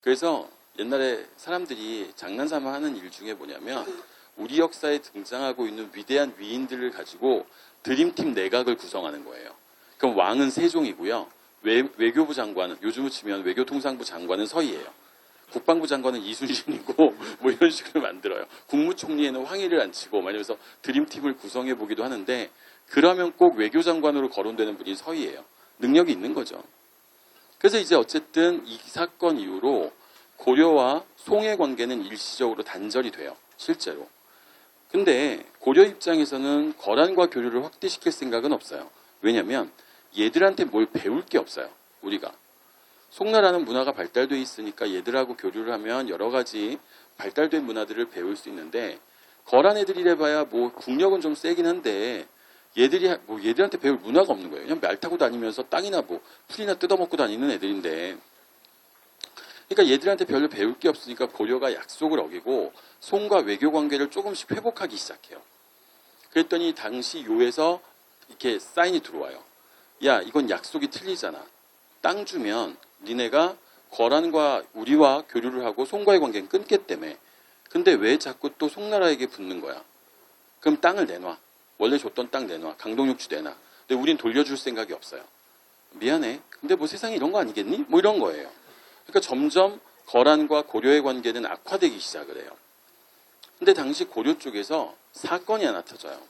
그래서 옛날에 사람들이 장난삼아 하는 일 중에 뭐냐면 우리 역사에 등장하고 있는 위대한 위인들을 가지고 드림팀 내각을 구성하는 거예요. 그럼 왕은 세종이고요. 외, 외교부 장관은 요즘으로 치면 외교통상부 장관은 서희예요. 국방부 장관은 이순신이고 뭐 이런 식으로 만들어요. 국무총리에는 황희를 앉히고 막 이러면서 드림팀을 구성해 보기도 하는데 그러면 꼭 외교장관으로 거론되는 분이 서희예요. 능력이 있는 거죠. 그래서 이제 어쨌든 이 사건 이후로 고려와 송의 관계는 일시적으로 단절이 돼요. 실제로. 근데 고려 입장에서는 거란과 교류를 확대시킬 생각은 없어요. 왜냐면 얘들한테 뭘 배울 게 없어요. 우리가. 송나라는 문화가 발달돼 있으니까 얘들하고 교류를 하면 여러 가지 발달된 문화들을 배울 수 있는데 거란 애들이래 봐야 뭐 국력은 좀 세긴 한데 얘들이 하- 뭐 얘들한테 배울 문화가 없는 거예요. 그냥 말 타고 다니면서 땅이나 뭐 풀이나 뜯어먹고 다니는 애들인데 그러니까 얘들한테 별로 배울 게 없으니까 고려가 약속을 어기고 송과 외교 관계를 조금씩 회복하기 시작해요. 그랬더니 당시 요에서 이렇게 사인이 들어와요. 야, 이건 약속이 틀리잖아. 땅 주면 니네가 거란과 우리와 교류를 하고 송과의 관계는 끊겠다며. 근데 왜 자꾸 또 송나라에게 붙는 거야? 그럼 땅을 내놔. 원래 줬던 땅 내놔. 강동육지 내놔. 근데 우린 돌려줄 생각이 없어요. 미안해. 근데 뭐 세상에 이런 거 아니겠니? 뭐 이런 거예요. 그러니까 점점 거란과 고려의 관계는 악화되기 시작을 해요. 근데 당시 고려 쪽에서 사건이 하나 터져요.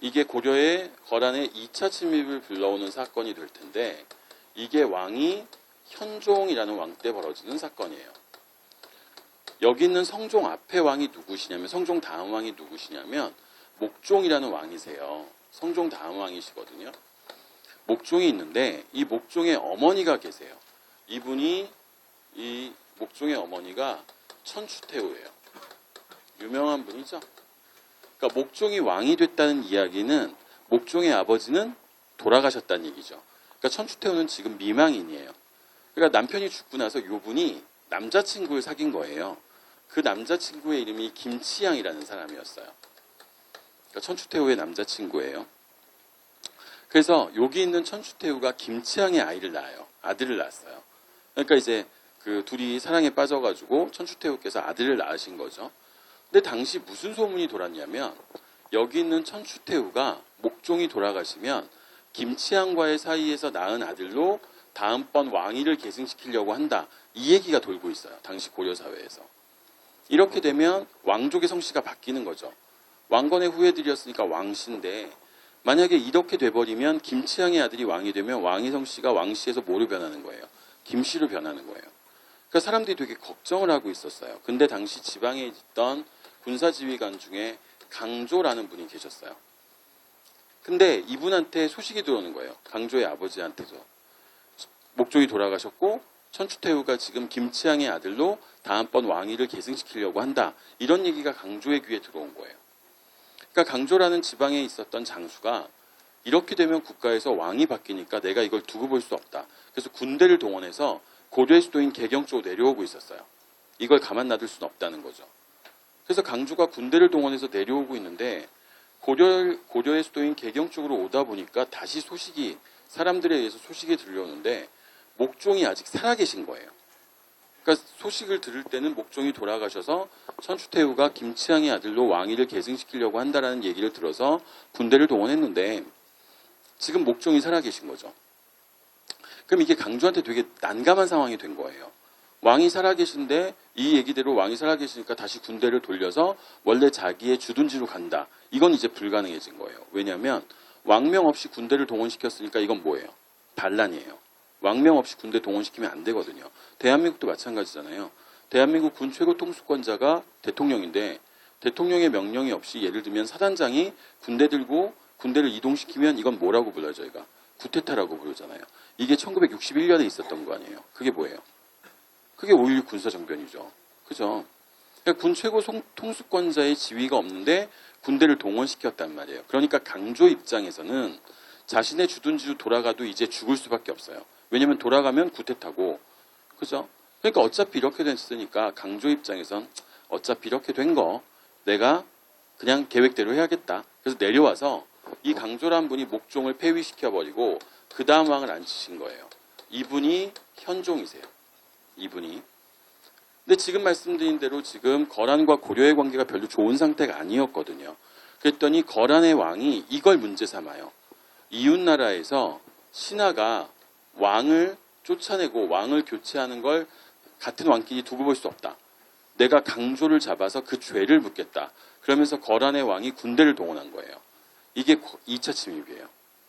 이게 고려의 거란의 2차 침입을 불러오는 사건이 될 텐데 이게 왕이 현종이라는 왕 때 벌어지는 사건이에요. 여기 있는 성종 앞에 왕이 누구시냐면 성종 다음 왕이 누구시냐면 목종이라는 왕이세요. 성종 다음 왕이시거든요. 목종이 있는데 이 목종의 어머니가 계세요. 이분이 이 목종의 어머니가 천추태후예요. 유명한 분이죠. 그러니까 목종이 왕이 됐다는 이야기는 목종의 아버지는 돌아가셨다는 얘기죠. 그러니까 천추태후는 지금 미망인이에요. 그러니까 남편이 죽고 나서 요분이 남자친구를 사귄 거예요. 그 남자친구의 이름이 김치양이라는 사람이었어요. 그러니까 천추태후의 남자친구예요. 그래서 여기 있는 천추태후가 김치양의 아이를 낳아요. 아들을 낳았어요. 그러니까 이제 그 둘이 사랑에 빠져가지고 천추태후께서 아들을 낳으신 거죠. 근데 당시 무슨 소문이 돌았냐면 여기 있는 천추태후가 목종이 돌아가시면 김치양과의 사이에서 낳은 아들로 다음번 왕위를 계승시키려고 한다. 이 얘기가 돌고 있어요. 당시 고려 사회에서. 이렇게 되면 왕족의 성씨가 바뀌는 거죠. 왕건의 후예들이었으니까 왕씨인데 만약에 이렇게 돼버리면 김치양의 아들이 왕이 되면 왕의 성씨가 왕씨에서 뭐로 변하는 거예요? 김씨로 변하는 거예요. 그러니까 사람들이 되게 걱정을 하고 있었어요. 근데 당시 지방에 있던 군사지휘관 중에 강조라는 분이 계셨어요. 근데 이분한테 소식이 들어오는 거예요. 강조의 아버지한테도. 목종이 돌아가셨고 천추태후가 지금 김치양의 아들로 다음번 왕위를 계승시키려고 한다. 이런 얘기가 강조의 귀에 들어온 거예요. 그러니까 강조라는 지방에 있었던 장수가 이렇게 되면 국가에서 왕이 바뀌니까 내가 이걸 두고 볼 수 없다. 그래서 군대를 동원해서 고려의 수도인 개경 쪽으로 내려오고 있었어요. 이걸 가만 놔둘 수는 없다는 거죠. 그래서 강조가 군대를 동원해서 내려오고 있는데 고려, 고려의 수도인 개경 쪽으로 오다 보니까 다시 소식이 사람들에 의해서 소식이 들려오는데 목종이 아직 살아계신 거예요. 그러니까 소식을 들을 때는 목종이 돌아가셔서 천추태후가 김치양의 아들로 왕위를 계승시키려고 한다라는 얘기를 들어서 군대를 동원했는데 지금 목종이 살아계신 거죠. 그럼 이게 강조한테 되게 난감한 상황이 된 거예요. 왕이 살아계신데 이 얘기대로 왕이 살아계시니까 다시 군대를 돌려서 원래 자기의 주둔지로 간다. 이건 이제 불가능해진 거예요. 왜냐하면 왕명 없이 군대를 동원시켰으니까 이건 뭐예요? 반란이에요. 왕명 없이 군대 동원시키면 안 되거든요. 대한민국도 마찬가지잖아요. 대한민국 군 최고 통수권자가 대통령인데 대통령의 명령이 없이 예를 들면 사단장이 군대 들고 군대를 이동시키면 이건 뭐라고 불러요 저희가? 구테타라고 부르잖아요. 이게 1961년에 있었던 거 아니에요. 그게 뭐예요? 그게 5.16 군사정변이죠. 그죠? 그러니까 군 최고 송- 통수권자의 지위가 없는데 군대를 동원시켰단 말이에요. 그러니까 강조 입장에서는 자신의 주둔지로 돌아가도 이제 죽을 수밖에 없어요. 왜냐면 돌아가면 구태타고, 그죠? 그러니까 어차피 이렇게 됐으니까 강조 입장에선 어차피 이렇게 된 거 내가 그냥 계획대로 해야겠다. 그래서 내려와서 이 강조란 분이 목종을 폐위시켜 버리고 그 다음 왕을 앉히신 거예요. 이분이 현종이세요. 이분이. 근데 지금 말씀드린 대로 지금 거란과 고려의 관계가 별로 좋은 상태가 아니었거든요. 그랬더니 거란의 왕이 이걸 문제 삼아요. 이웃 나라에서 신하가 왕을 쫓아내고 왕을 교체하는 걸 같은 왕끼리 두고 볼 수 없다. 내가 강조를 잡아서 그 죄를 묻겠다. 그러면서 거란의 왕이 군대를 동원한 거예요. 이게 2차 침입이에요.